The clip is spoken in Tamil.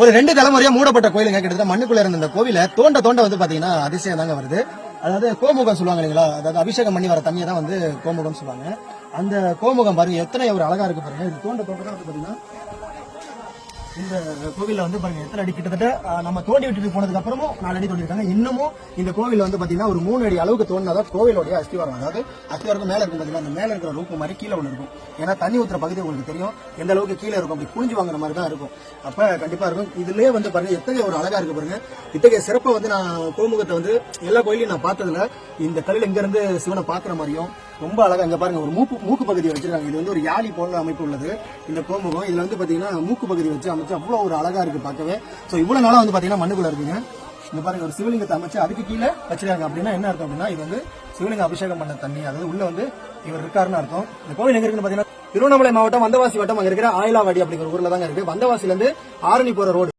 ஒரு ரெண்டு தலைமுறையா மூடப்பட்ட கோயிலுங்க. கிட்டத்தட்ட மண்ணுக்குள்ள இருந்த இந்த கோவில தோண்ட தோண்ட வந்து பாத்தீங்கன்னா அதிசயம் தாங்க வருது. அதாவது கோமுகம் சொல்லுவாங்க இல்லைங்களா? அதாவது அபிஷேகம் பண்ணி வர தண்ணியை தான் வந்து கோமுகம் சொல்லுவாங்க. அந்த கோமுகம் பாருங்க எத்தனை ஒரு அழகா இருக்கு பாருங்க. இது தோண்ட தோண்ட வந்து பாத்தீங்கன்னா இந்த கோவில்ல வந்து பாருங்க எத்தனை அடி? கிட்டத்தட்ட நம்ம தோண்டி விட்டுட்டு போனதுக்கு அப்புறமும் நாலு அடி தோண்டி இருக்காங்க இன்னமும் இந்த கோவில் வந்து பாத்தீங்கன்னா ஒரு மூணு அடி அளவுக்கு தோண்டினதான் கோவிலோடைய அஸ்திவாரம். அதாவது அஸ்திவாரம் மேல இருக்கும் பாத்தீங்கன்னா அந்த மேல இருக்கிற ரூப்பு மாதிரி கீழே ஒன்று இருக்கும். ஏன்னா தண்ணி ஊத்துற பகுதி உங்களுக்கு தெரியும். எந்த அளவுக்கு கீழே இருக்கும் அப்படி குளிஞ்சு வாங்குற மாதிரி தான் இருக்கும். அப்ப கண்டிப்பா இருக்கும். இதுலயே வந்து பாருங்க எத்தகைய ஒரு அழகா இருக்கு பாருங்க. இத்தகைய சிறப்பை வந்து நான் கோமுகத்தை வந்து எல்லா கோயிலையும் நான் பார்த்ததுல இந்த கல்லில் இங்க இருந்து சிவனை பாக்குற மாதிரியும் ரொம்ப அழகா இங்க பாருங்க ஒரு மூக்கு மூக்கு பகுதியை வச்சிருக்காங்க. இது வந்து ஒரு யாழி போன்ற அமைப்பு உள்ளது. இந்த கோமுகம் இதுல வந்து பாத்தீங்கன்னா மூக்கு பகுதி வச்சு அமைச்சு அவ்வளவு ஒரு அழகா இருக்கு பார்க்கவே. சோ இவ்வளவு நாளா வந்து பாத்தீங்கன்னா மண்ணுக்குள்ள இருக்குங்க. இங்க பாருங்க ஒரு சிவலிங்கத்தை அமைச்சு அதுக்கு கீழே வச்சிருக்காங்க. அப்படின்னா என்ன அர்த்தம் அப்படின்னா இது வந்து சிவலிங்க அபிஷேகம் பண்ண தண்ணி. அதாவது உள்ள வந்து இவர் இருக்காருன்னு அர்த்தம். இந்த கோவில் எங்க இருக்குன்னு பாத்தீங்கன்னா திருவண்ணாமலை மாவட்டம் வந்தவாசி வட்டம் அங்க இருக்கிற ஆயிலாவாடி அப்படிங்கிற ஊர்ல தாங்க இருக்கு. வந்தவாசில இருந்து ஆரணி போற ரோடு.